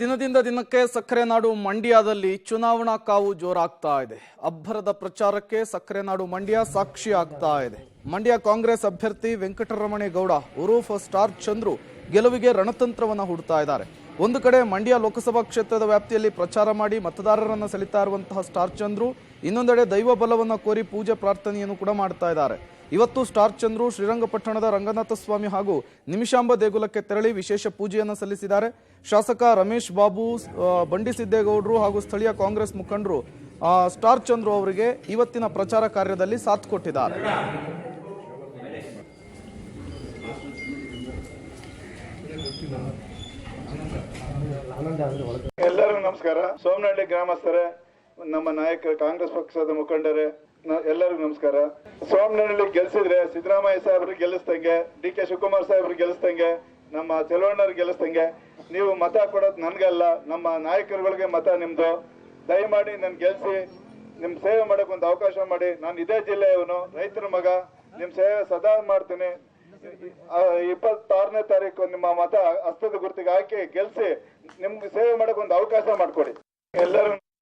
ದಿನದಿಂದ ದಿನಕ್ಕೆ ಸಕ್ಕರೆ ನಾಡು ಮಂಡ್ಯದಲ್ಲಿ ಚುನಾವಣಾ ಕಾವು ಜೋರಾಗ್ತಾ ಇದೆ. ಅಬ್ಬರದ ಪ್ರಚಾರಕ್ಕೆ ಸಕ್ಕರೆ ನಾಡು ಮಂಡ್ಯ ಸಾಕ್ಷಿ ಆಗ್ತಾ ಇದೆ. ಮಂಡ್ಯ ಕಾಂಗ್ರೆಸ್ ಅಭ್ಯರ್ಥಿ ವೆಂಕಟರಮಣೇಗೌಡ, ಉರೂಫ್ ಸ್ಟಾರ್ ಚಂದ್ರು ಗೆಲುವಿಗೆ ರಣತಂತ್ರವನ್ನು ಹುಡ್ತಾ ಇದ್ದಾರೆ. ಒಂದು ಕಡೆ ಮಂಡ್ಯ ಲೋಕಸಭಾ ಕ್ಷೇತ್ರದ ವ್ಯಾಪ್ತಿಯಲ್ಲಿ ಪ್ರಚಾರ ಮಾಡಿ ಮತದಾರರನ್ನು ಸೆಳಿತಾ ಇರುವಂತಹ ಸ್ಟಾರ್ ಚಂದ್ರು, ಇನ್ನೊಂದೆಡೆ ದೈವ ಬಲವನ್ನು ಕೋರಿ ಪೂಜೆ ಪ್ರಾರ್ಥನೆಯನ್ನು ಕೂಡ ಮಾಡ್ತಾ ಇದ್ದಾರೆ. ಇವತ್ತು ಸ್ಟಾರ್ ಚಂದ್ರು ಶ್ರೀರಂಗಪಟ್ಟಣದ ರಂಗನಾಥ ಸ್ವಾಮಿ ಹಾಗೂ ನಿಮಿಷಾಂಬ ದೇಗುಲಕ್ಕೆ ತೆರಳಿ ವಿಶೇಷ ಪೂಜೆಯನ್ನು ಸಲ್ಲಿಸಿದ್ದಾರೆ. ಶಾಸಕ ರಮೇಶ್ ಬಾಬು ಬಂಡಿ ಸಿದ್ದೇಗೌಡರು ಹಾಗೂ ಸ್ಥಳೀಯ ಕಾಂಗ್ರೆಸ್ ಮುಖಂಡರು ಸ್ಟಾರ್ ಚಂದ್ರು ಅವರಿಗೆ ಇವತ್ತಿನ ಪ್ರಚಾರ ಕಾರ್ಯದಲ್ಲಿ ಸಾಥ್ ಕೊಟ್ಟಿದ್ದಾರೆ. ಎಲ್ಲರಿಗೂ ನಮಸ್ಕಾರ. ಸೋಮನಹಳ್ಳಿ ಗ್ರಾಮಸ್ಥರೇ, ನಮ್ಮ ನಾಯಕ, ಕಾಂಗ್ರೆಸ್ ಪಕ್ಷದ ಮುಖಂಡರೇ ಎಲ್ಲರಿಗೂ ನಮಸ್ಕಾರ. ಸೋಮನಹಳ್ಳಿ ಗೆಲ್ಸಿದ್ರೆ ಸಿದ್ದರಾಮಯ್ಯ ಸಾಹೇಬ್ರು ಗೆಲ್ಲಿಸ್ದಂಗೆ ಡಿ ಕೆ ಶಿವಕುಮಾರ್ ಸಾಹೇಬ್ರು ಗೆಲ್ಲಿಸ್ದಂಗೆ, ನಮ್ಮ ಚೆಲುವಣ್ಣರು ಗೆಲ್ಲಿಸ್ದಂಗೆ, ನೀವು ಮತ ಕೊಡೋದು ನನ್ಗಲ್ಲ, ನಮ್ಮ ನಾಯಕರುಗಳಿಗೆ ಮತ ನಿಮ್ದು. ದಯಮಾಡಿ ನನ್ ಗೆಲ್ಸಿ, ನಿಮ್ ಸೇವೆ ಮಾಡಕ್ ಒಂದು ಅವಕಾಶ ಮಾಡಿ. ನಾನು ಇದೇ ಜಿಲ್ಲೆಯವನು, ರೈತರ ಮಗ. ನಿಮ್ ಸೇವೆ ಸದಾ ಮಾಡ್ತೀನಿ. ಇಪ್ಪತ್ತಾರನೇ ತಾರೀಕು ನಿಮ್ಮ ಮತ ಹಸ್ತದ ಗುರುತಿಗೆ ಹಾಕಿ ಗೆಲ್ಸಿ ನಿಮ್ಗೆ ಸೇವೆ ಮಾಡಕ್ ಒಂದು ಅವಕಾಶ ಮಾಡ್ಕೊಡಿ. ಎಲ್ಲರೂ